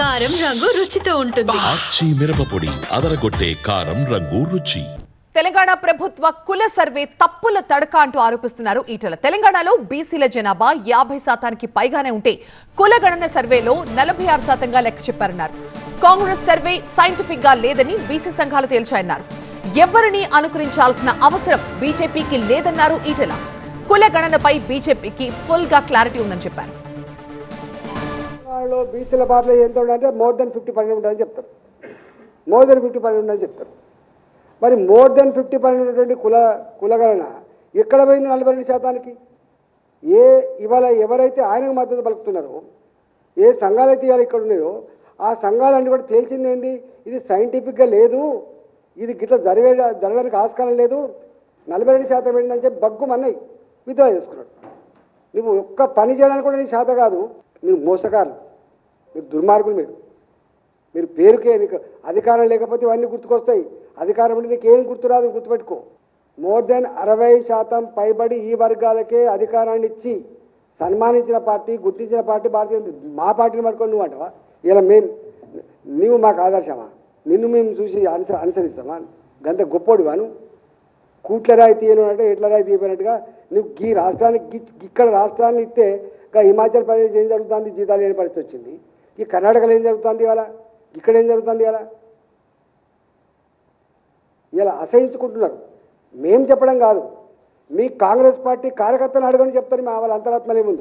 కారం రంగు రుచితో ఉంటుంది. ఆచి మిరపపొడి అదరగొట్టే కారం రంగు రుచి. తెలంగాణ ప్రభుత్వ కుల సర్వే తప్పుల తడక అంటూ ఆరోపిస్తున్నారు ఈటల. తెలంగాణలో బీసీల జనాభా యాభై శాతానికి పైగానే ఉంటే కుల గణన సర్వేలో నలభై ఆరు శాతంగా లెక్క చెప్పారన్నారు. కాంగ్రెస్ సర్వే సైంటిఫిక్గా లేదని బీసీ సంఘాలు తేల్చాయన్నారు. ఎవరిని అనుకరించాల్సిన అవసరం బీజేపీకి లేదన్నారు ఈటల. కుల గణనపై బీజేపీకి ఫుల్గా క్లారిటీ ఉందని చెప్పారు. వాళ్ళు బీసీల బాటలో ఎంత ఉందంటే మోర్ దెన్ ఫిఫ్టీ పర్సెంట్ ఉంటుందని చెప్తారు. మోర్ దెన్ ఫిఫ్టీ పర్సెంట్ ఉందని చెప్తారు. మరి మోర్ దెన్ ఫిఫ్టీ పర్సెంట్ ఉన్నటువంటి కుల కులగణన ఎక్కడ పోయింది నలభై రెండు శాతానికి? ఏ ఇవాళ ఎవరైతే ఆయనకు మద్దతు పలుకుతున్నారో ఏ సంఘాలు అయితే ఇవాళ ఇక్కడ ఉన్నాయో ఆ సంఘాలన్నీ కూడా తేల్చింది ఏంది? ఇది సైంటిఫిక్గా లేదు. ఇది గిట్ల జరిగే జరగడానికి ఆస్కారం లేదు. నలభై రెండు శాతం ఏంటని చెప్పి బగ్గుమన్నాయి. విత్డ్రా చేసుకున్నాడు. నువ్వు ఒక్క పని చేయడానికి కూడా నీ శాత కాదు. మీరు మోసగారు మీరు దుర్మార్గులు మీరు. మీరు పేరుకే మీకు అధికారం లేకపోతే ఇవన్నీ గుర్తుకొస్తాయి. అధికారం ఉంటే నీకు ఏం గుర్తురాదు గుర్తుపెట్టుకో. మోర్ దెన్ అరవై శాతం పైబడి ఈ వర్గాలకే అధికారాన్ని ఇచ్చి సన్మానించిన పార్టీ గుర్తించిన పార్టీ భారతీయ మా పార్టీని పట్టుకొని నువ్వు అంటావా? ఇలా మేము నీవు మాకు ఆదర్శమా? నిన్ను మేము చూసి అనుస అనుసరిస్తామా? గంత గొప్పోడివాను కూట్ల రాయి తీయను అంటే ఎట్ల రాయి తీయపోయినట్టుగా నువ్వు ఈ రాష్ట్రానికి ఇక్కడ రాష్ట్రాన్ని ఇస్తే హిమాచల్ ప్రదేశ్ ఏం జరుగుతుంది? జీతాలు లేని పరిస్థితి వచ్చింది. ఈ కర్ణాటకలో ఏం జరుగుతుంది ఇవాళ? ఇక్కడ ఏం జరుగుతుంది ఇవాళ? ఇలా అసహించుకుంటున్నారు. మేం చెప్పడం కాదు. మీ కాంగ్రెస్ పార్టీ కార్యకర్తలు అడగని చెప్తారు. మా వాళ్ళ అంతరాత్మలే ముందు